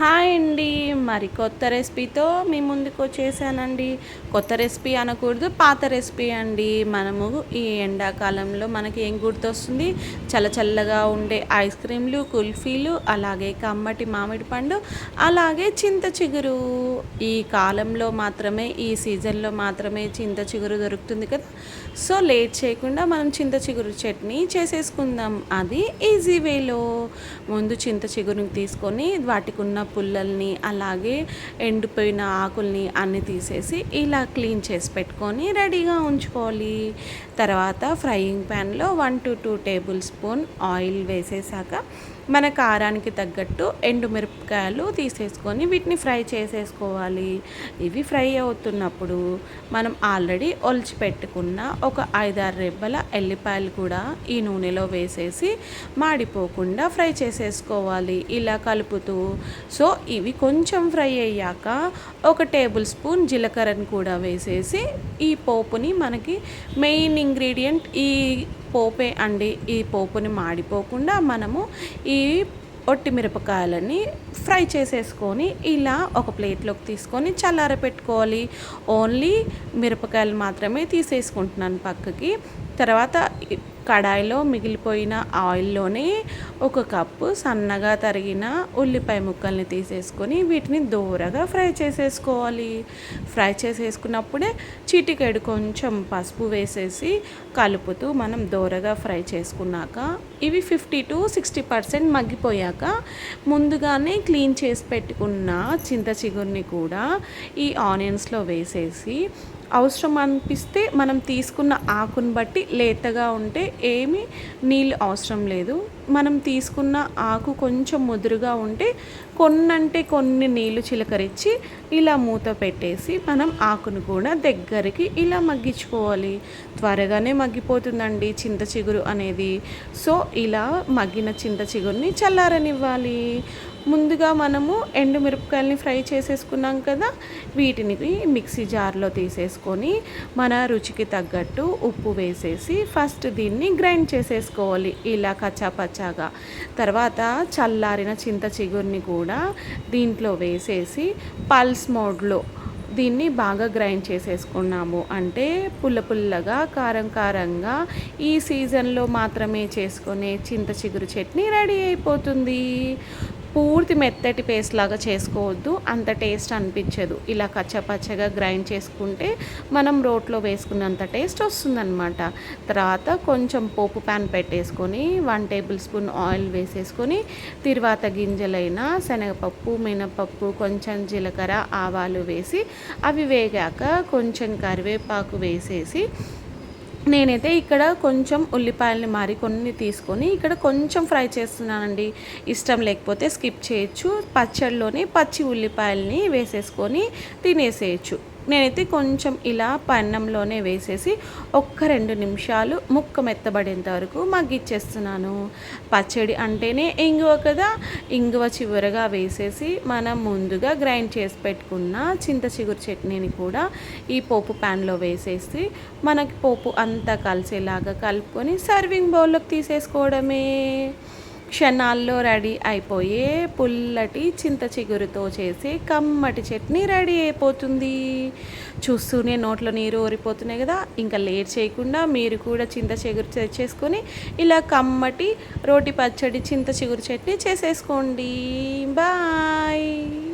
Hi అండి. మరి కొత్త రెసిపీతో మీ ముందుకు వచ్చేసానండి. కొత్త రెసిపీ అనకూడదు పాత రెసిపీ అండి. మనము ఈ ఎండాకాలంలో మనకి ఏం గుర్తొస్తుంది? చల్ల చల్లగా ఉండే ఐస్ క్రీమ్లు కుల్ఫీలు అలాగే కమ్మటి మామిడి పండు అలాగే చింత చిగురు. ఈ కాలంలో మాత్రమే ఈ సీజన్లో మాత్రమే చింత చిగురు దొరుకుతుంది కదా? సో లేట్ చేయకుండా మనం చింత చిగురు చట్నీ చేసేసుకుందాం. అది ఈజీ వేలో. ముందు చింత చిగురుని తీసుకొని వాటికి ఉన్న పుల్లల్ని అలాగే ఎండిపోయిన ఆకుల్ని అన్నీ తీసేసి ఇలా క్లీన్ చేసి పెట్టుకొని రెడీగా ఉంచుకోవాలి. తర్వాత ఫ్రైయింగ్ ప్యాన్లో one to two tablespoon oil వేసేసాక మన కారానికి తగ్గట్టు ఎండుమిరపకాయలు తీసేసుకొని వీటిని ఫ్రై చేసేసుకోవాలి. ఇవి ఫ్రై అవుతున్నప్పుడు మనం ఆల్రెడీ ఒలిచి పెట్టుకున్న ఒక ఐదారు రెబ్బల ఎల్లిపాయలు కూడా ఈ నూనెలో వేసేసి మాడిపోకుండా ఫ్రై చేసేసుకోవాలి. ఇలా కలుపుతూ. సో ఇవి కొంచెం ఫ్రై అయ్యాక ఒక టేబుల్ స్పూన్ జీలకర్రని కూడా వేసేసి ఈ పోపుని మనకి మెయిన్ ఇంగ్రీడియంట్ ఈ పోపే అండి ఈ పోపుని మాడిపోకుండా మనము ఈ ఒట్టి మిరపకాయలని ఫ్రై చేసేసుకొని ఇలా ఒక ప్లేట్లోకి తీసుకొని చల్లార పెట్టుకోవాలి. ఓన్లీ మిరపకాయలు మాత్రమే తీసేసుకుంటున్నాను పక్కకి. తర్వాత కడాయిలో మిగిలిపోయిన ఆయిల్లోనే ఒక కప్పు సన్నగా తరిగిన ఉల్లిపాయ ముక్కల్ని తీసేసుకొని వీటిని దూరగా ఫ్రై చేసేసుకోవాలి. ఫ్రై చేసేసుకున్నప్పుడే చిటికెడు కొంచెం పసుపు వేసేసి కలుపుతూ మనం దూరగా ఫ్రై చేసుకున్నాక ఇవి ఫిఫ్టీ టు సిక్స్టీ పర్సెంట్ మగ్గిపోయాక ముందుగానే క్లీన్ చేసి పెట్టుకున్న చింత చిగురిని కూడా ఈ ఆనియన్స్లో వేసేసి అవసరం అనిపిస్తే మనం తీసుకున్న ఆకును బట్టి లేతగా ఉంటే ఏమి నీళ్ళు అవసరం లేదు. మనం తీసుకున్న ఆకు కొంచెం ముదురుగా ఉంటే కొన్నంటే కొన్ని నీళ్ళు చిలకరించి ఇలా మూత పెట్టేసి మనం ఆకును కూడా దగ్గరికి ఇలా మగ్గించుకోవాలి. త్వరగానే మగ్గిపోతుందండి చింత చిగురు అనేది. సో ఇలా మగ్గిన చింత చిగురిని చల్లారనివ్వాలి. ముందుగా మనము ఎండుమిరపకాయలని ఫ్రై చేసేసుకున్నాం కదా వీటిని మిక్సీ జార్లో తీసేసుకొని మన రుచికి తగ్గట్టు ఉప్పు వేసేసి ఫస్ట్ దీన్ని గ్రైండ్ చేసేసుకోవాలి. ఇలా కచ్చాపచ్చాగా తర్వాత చల్లారిన చింత చిగురిని కూడా దీంట్లో వేసేసి పల్స్ మోడ్లో దీన్ని బాగా గ్రైండ్ చేసేసుకున్నాము. అంటే పుల్ల పుల్లగా కారం కారంగా ఈ సీజన్లో మాత్రమే చేసుకునే చింత చిగురు చట్నీ రెడీ అయిపోతుంది. పూర్తి మెత్తటి పేస్ట్ లాగా చేసుకోవద్దు. అంత టేస్ట్ అనిపించదు. ఇలా కచ్చపచ్చగా గ్రైండ్ చేసుకుంటే మనం రోట్లో వేసుకున్నంత టేస్ట్ వస్తుందన్నమాట. తర్వాత కొంచెం పోపు ప్యాన్ పెట్టేసుకొని వన్ టేబుల్ స్పూన్ ఆయిల్ వేసేసుకొని తిరువాత గింజలైన శనగపప్పు మినపప్పు కొంచెం జీలకర్ర ఆవాలు వేసి అవి వేగాక కొంచెం కరివేపాకు వేసేసి నేనైతే ఇక్కడ కొంచెం ఉల్లిపాయలని మరి కొన్ని తీసుకొని ఇక్కడ కొంచెం ఫ్రై చేస్తున్నానండి. ఇష్టం లేకపోతే స్కిప్ చేయొచ్చు. పచ్చడిలోని పచ్చి ఉల్లిపాయలని వేసేసుకొని తినేసేయచ్చు. నేనైతే కొంచెం ఇలా పన్నంలోనే వేసేసి ఒక్క రెండు నిమిషాలు ముక్క మెత్తబడేంత వరకు మగ్గిచ్చేస్తున్నాను. పచ్చడి అంటేనే ఇంగువ కదా. ఇంగువ చివరగా వేసేసి మనం ముందుగా గ్రైండ్ చేసి పెట్టుకున్న చింత చిగురు చట్నీని కూడా ఈ పోపు ప్యాన్లో వేసేసి మనకి పోపు అంతా కలిసేలాగా కలుపుకొని సర్వింగ్ బౌల్లోకి తీసేసుకోవడమే. క్షణాల్లో రెడీ అయిపోయే పుల్లటి చింత చిగురుతో చేసే కమ్మటి చట్నీ రెడీ అయిపోతుంది. చూస్తూనే నోట్లో నీరు ఊరిపోతున్నాయి కదా ఇంకా లేట్ చేయకుండా మీరు కూడా చింత చిగురు తెచ్చేసుకొని ఇలా కమ్మటి రోటి పచ్చడి చింత చిగురు చట్నీ చేసేసుకోండి. బాయ్.